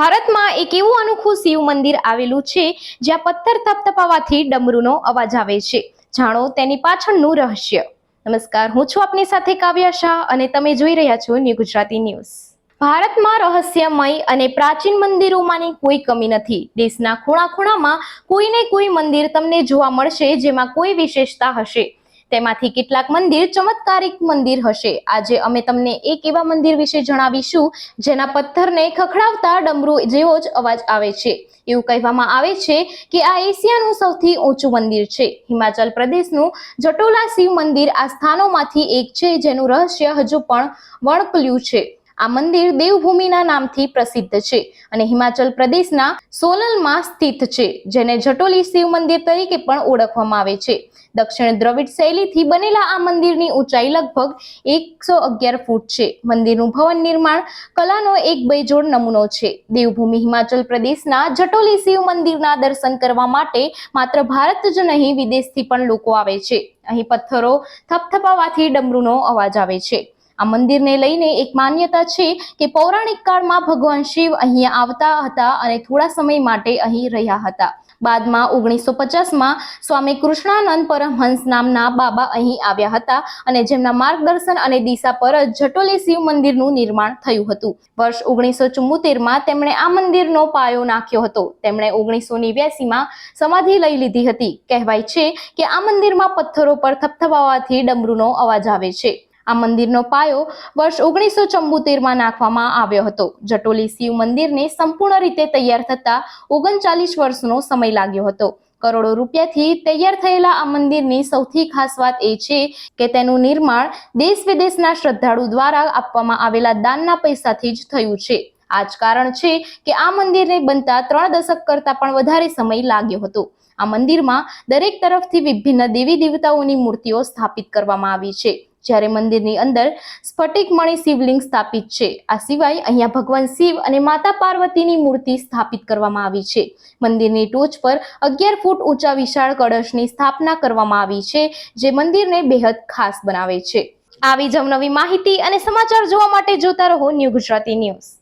ભારતમાં એક એવું અનોખું શિવ મંદિર આવેલું છે, જ્યાં પથ્થર થપથપાવાથી ડમરૂનો અવાજ આવે છે. જાણો તેની પાછળનું રહસ્ય. નમસ્કાર, હું છું આપની સાથે કાવ્યા શાહ અને તમે જોઈ રહ્યા છો ન્યૂ ગુજરાતી ન્યૂઝ. ભારતમાં રહસ્યમય અને પ્રાચીન મંદિરોમાંની કોઈ કમી નથી. દેશના ખૂણા ખૂણામાં કોઈને કોઈ મંદિર તમને જોવા મળશે જેમાં કોઈ વિશેષતા હશે. તેમાંથી કેટલાક મંદિર ચમત્કારિક મંદિર હશે. આજે અમે તમને એક એવા મંદિર વિશે જણાવીશું, જેના પથ્થરને ખખડાવતા ડમરુ જેવો જ અવાજ આવે છે. એવું કહેવામાં આવે છે કે આ એશિયાનું સૌથી ઊંચું મંદિર છે. હિમાચલ પ્રદેશનું જટોલા શિવ મંદિર આ સ્થાનોમાંથી એક છે, જેનું રહસ્ય હજુ પણ વણકલ્યું છે. આ મંદિર દેવભૂમિના નામથી પ્રસિદ્ધ છે અને હિમાચલ પ્રદેશના સોલનમાં સ્થિત છે, જેને જટોલી શિવ મંદિર તરીકે પણ ઓળખવામાં આવે છે. દક્ષિણ દ્રવિડ શૈલીથી બનેલા આ મંદિરની ઊંચાઈ લગભગ એકસો અગિયાર ફૂટ છે. મંદિરનું ભવન નિર્માણ કલાનો એક બેજોડ નમૂનો છે. દેવભૂમિ હિમાચલ પ્રદેશના જટોલી શિવ મંદિરના દર્શન કરવા માટે માત્ર ભારત જ નહીં, વિદેશથી પણ લોકો આવે છે. અહીં પથ્થરો, થપથપાવાથી ડમરૂનો અવાજ આવે છે. આ મંદિરને લઈને એક માન્યતા છે કે પૌરાણિક કાળમાં ભગવાન શિવ અહીંયા આવતા હતા અને થોડા સમય માટે અહીં રહ્યા હતા. બાદમાં ઓગણીસો પચાસમાં સ્વામી કૃષ્ણાનંદ પરમહંસ નામના બાબા અહીં આવ્યા હતા અને જેમના માર્ગદર્શન અને દિશા પર જ જટોલી શિવ મંદિરનું નિર્માણ થયું હતું. વર્ષ ઓગણીસો ચુમ્મોતેરમાં તેમણે આ મંદિરનો પાયો નાખ્યો હતો. તેમણે ઓગણીસો નેવ્યાસીમાં સમાધિ લઈ લીધી હતી. કહેવાય છે કે આ મંદિરમાં પથ્થરો પર થપથપાવાથી ડમરૂનો અવાજ આવે છે. આ મંદિરનો પાયો વર્ષ ઓગણીસો ચુમ્મોતેરમાં નાખવામાં આવ્યો હતો. જટોલી શિવ મંદિરને સંપૂર્ણ રીતે તૈયાર થતા ઓગણચાલીસ વર્ષનો સમય લાગ્યો હતો. કરોડો રૂપિયાથી તૈયાર થયેલા આ મંદિરની સૌથી ખાસ વાત એ છે કે તેનું નિર્માણ દેશ વિદેશના શ્રદ્ધાળુ દ્વારા આપવામાં આવેલા દાનના પૈસાથી જ થયું છે. આ જ કારણ છે કે આ મંદિરને બનતા ત્રણ દશક કરતા પણ વધારે સમય લાગ્યો હતો. આ મંદિરમાં દરેક તરફથી વિભિન્ન દેવી દેવતાઓની મૂર્તિઓ સ્થાપિત કરવામાં આવી છે. જ્યારે મંદિરની અંદર સ્ફટિક મણિ શિવલિંગ સ્થાપિત છે. આ સિવાય અહીંયા ભગવાન શિવ અને માતા પાર્વતીની મૂર્તિ સ્થાપિત કરવામાં આવી છે. મંદિરની ટોચ પર અગિયાર ફૂટ ઊંચા વિશાળ કળશની સ્થાપના કરવામાં આવી છે, જે મંદિરને બેહદ ખાસ બનાવે છે. આવી જ માહિતી અને સમાચાર જોવા માટે જોતા રહો ન્યૂ ગુજરાતી ન્યૂઝ.